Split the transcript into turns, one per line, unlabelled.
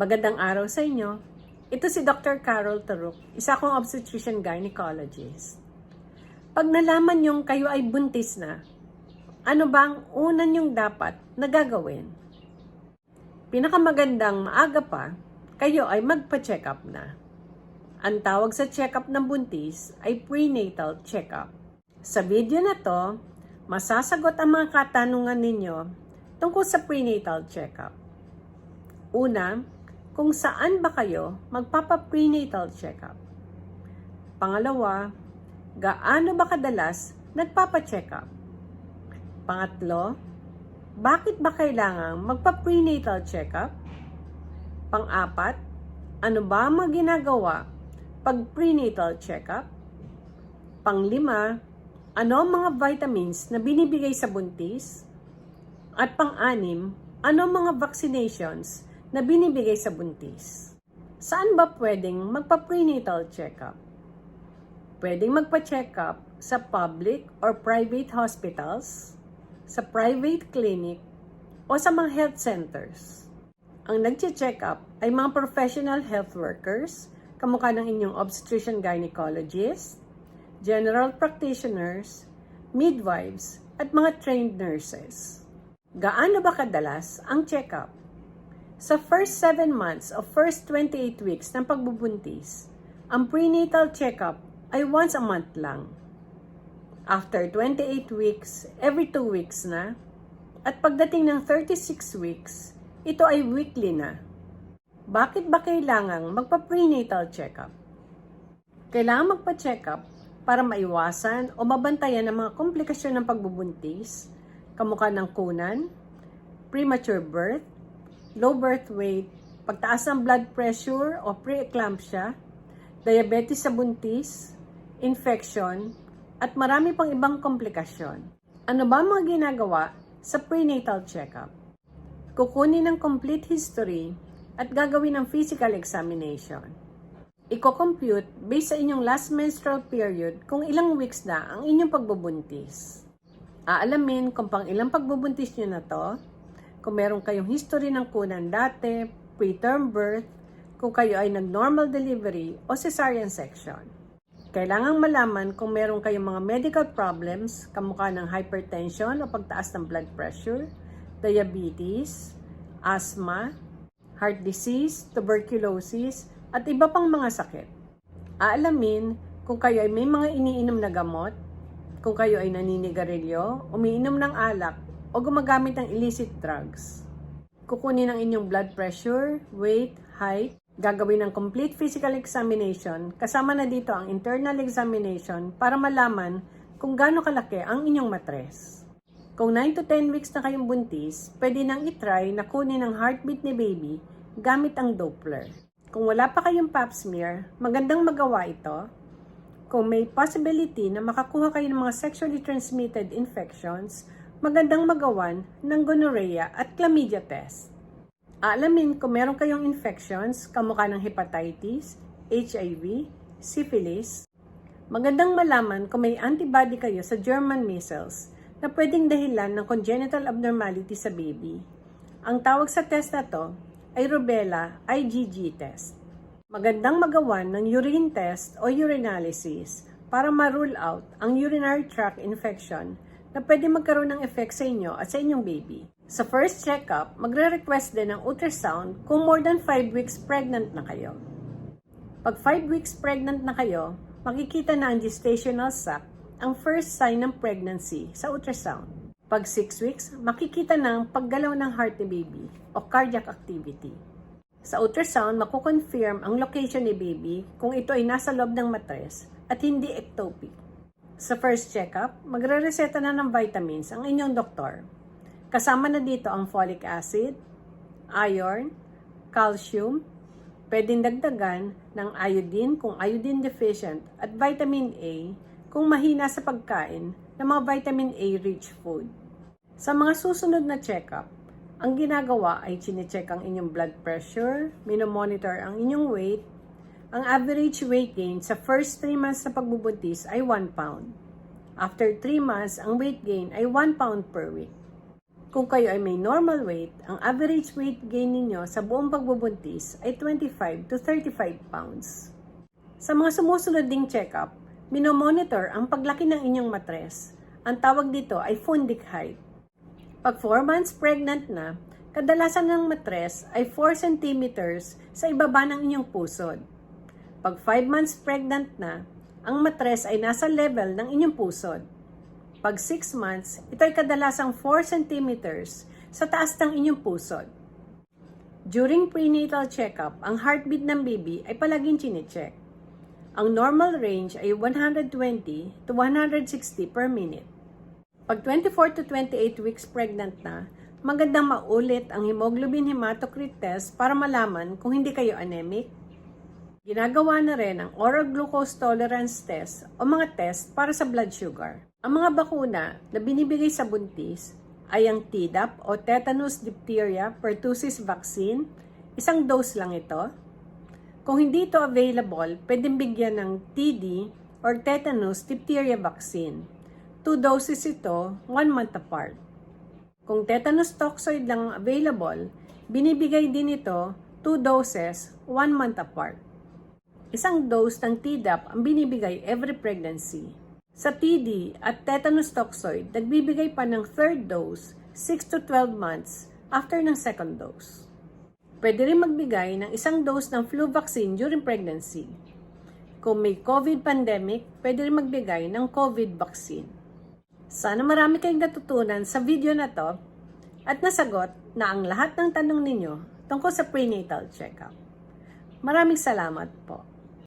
Magandang araw sa inyo. Ito si Dr. Carol Taruk, isa kong obstetrician gynecologist. Pag nalaman yung kayo ay buntis na, ano ba ang una nyong dapat na gagawin? Pinakamagandang maaga pa, kayo ay magpa-check up na. Ang tawag sa check-up ng buntis ay prenatal check-up. Sa video na to, masasagot ang mga katanungan ninyo tungkol sa prenatal check-up. Una, kung saan ba kayo magpapa-prenatal check-up? Pangalawa, gaano ba kadalas nagpapa-check-up? Pangatlo, bakit ba kailangang magpa-prenatal check-up? Pang-apat, ano ba ang ginagawa pag prenatal check-up? Panglima, ano ang mga vitamins na binibigay sa buntis? At pang-anim, ano ang mga vaccinations na binibigay sa buntis? Saan ba pwedeng magpa-prenatal check-up? Pwedeng magpa-check-up sa public or private hospitals, sa private clinic, o sa mga health centers. Ang nagche-check up ay mga professional health workers, kamukha ng inyong obstetrician gynecologist, general practitioners, midwives, at mga trained nurses. Gaano ba kadalas ang check-up? Sa first 7 months o first 28 weeks ng pagbubuntis, ang prenatal check-up ay once a month lang. After 28 weeks, every 2 weeks na. At pagdating ng 36 weeks, ito ay weekly na. Bakit ba kailangang magpa-prenatal check-up? Kailangan magpa-check-up para maiwasan o mabantayan ang mga komplikasyon ng pagbubuntis, kamukha ng kunan, premature birth, low birth weight, pagtaas ng blood pressure o preeclampsia, diabetes sa buntis, infection, at marami pang ibang komplikasyon. Ano ba ang mga ginagawa sa prenatal check-up? Kukunin ng complete history at gagawin ng physical examination. Iko-compute based sa inyong last menstrual period kung ilang weeks na ang inyong pagbubuntis. Aalamin kung pang ilang pagbubuntis nyo na to, kung meron kayong history ng kunan dati, preterm birth, kung kayo ay nag-normal delivery o cesarean section. Kailangang malaman kung meron kayong mga medical problems, kamukha ng hypertension o pagtaas ng blood pressure, diabetes, asthma, heart disease, tuberculosis, at iba pang mga sakit. Aalamin kung kayo ay may mga iniinom na gamot, kung kayo ay naninigarilyo, umiinom ng alak, o gumagamit ng illicit drugs. Kukunin ang inyong blood pressure, weight, height, gagawin ng complete physical examination, kasama na dito ang internal examination para malaman kung gaano kalaki ang inyong matres. Kung 9 to 10 weeks na kayong buntis, pwede nang itry na kunin ang heartbeat ni baby gamit ang Doppler. Kung wala pa kayong pap smear, magandang magawa ito. Kung may possibility na makakuha kayo ng mga sexually transmitted infections, magandang magawan ng gonorrhea at chlamydia test. Aalamin kung meron kayong infections, kamukha ng hepatitis, HIV, syphilis. Magandang malaman kung may antibody kayo sa German measles na pwedeng dahilan ng congenital abnormality sa baby. Ang tawag sa test na to ay rubella IgG test. Magandang magawan ng urine test o urinalysis para ma-rule out ang urinary tract infection na pwede magkaroon ng effect sa inyo at sa inyong baby. Sa first checkup, magre-request din ng ultrasound kung more than 5 weeks pregnant na kayo. Pag 5 weeks pregnant na kayo, makikita na ang gestational sac ang first sign ng pregnancy sa ultrasound. Pag 6 weeks, makikita na ang paggalaw ng heart ni baby o cardiac activity. Sa ultrasound, makukonfirm ang location ni baby kung ito ay nasa loob ng matres at hindi ectopic. Sa first checkup, magre-reseta na ng vitamins ang inyong doktor. Kasama na dito ang folic acid, iron, calcium, pwedeng dagdagan ng iodine kung iodine deficient at vitamin A kung mahina sa pagkain ng mga vitamin A-rich food. Sa mga susunod na check-up, ang ginagawa ay chinecheck ang inyong blood pressure, minomonitor ang inyong weight, ang average weight gain sa first 3 months na pagbubuntis ay 1 pound. After 3 months, ang weight gain ay 1 pound per week. Kung kayo ay may normal weight, ang average weight gain ninyo sa buong pagbubuntis ay 25 to 35 pounds. Sa mga sumusunod ding check-up, minomonitor ang paglaki ng inyong matres. Ang tawag dito ay fundic height. Pag 4 months pregnant na, kadalasan ng matres ay 4 centimeters sa ibaba ng inyong pusod. Pag 5 months pregnant na, ang matres ay nasa level ng inyong pusod. Pag 6 months, ito ay kadalasang 4 centimeters sa taas ng inyong pusod. During prenatal checkup, ang heartbeat ng baby ay palaging chinecheck. Ang normal range ay 120 to 160 per minute. Pag 24 to 28 weeks pregnant na, magandang maulit ang hemoglobin hematocrit test para malaman kung hindi kayo anemic. Ginagawa na rin ang oral glucose tolerance test o mga test para sa blood sugar. Ang mga bakuna na binibigay sa buntis ay ang Tdap o Tetanus Diphtheria Pertussis Vaccine. Isang dose lang ito. Kung hindi ito available, pwedeng bigyan ng TD or Tetanus Diphtheria Vaccine. Two doses ito, one month apart. Kung tetanus toxoid lang ang available, binibigay din ito two doses, one month apart. Isang dose ng Tdap ang binibigay every pregnancy. Sa TD at tetanus toxoid, nagbibigay pa ng third dose 6 to 12 months after ng second dose. Pwede rin magbigay ng isang dose ng flu vaccine during pregnancy. Kung may COVID pandemic, pwede rin magbigay ng COVID vaccine. Sana marami kayong natutunan sa video na to at nasagot na ang lahat ng tanong ninyo tungkol sa prenatal checkup. Maraming salamat po.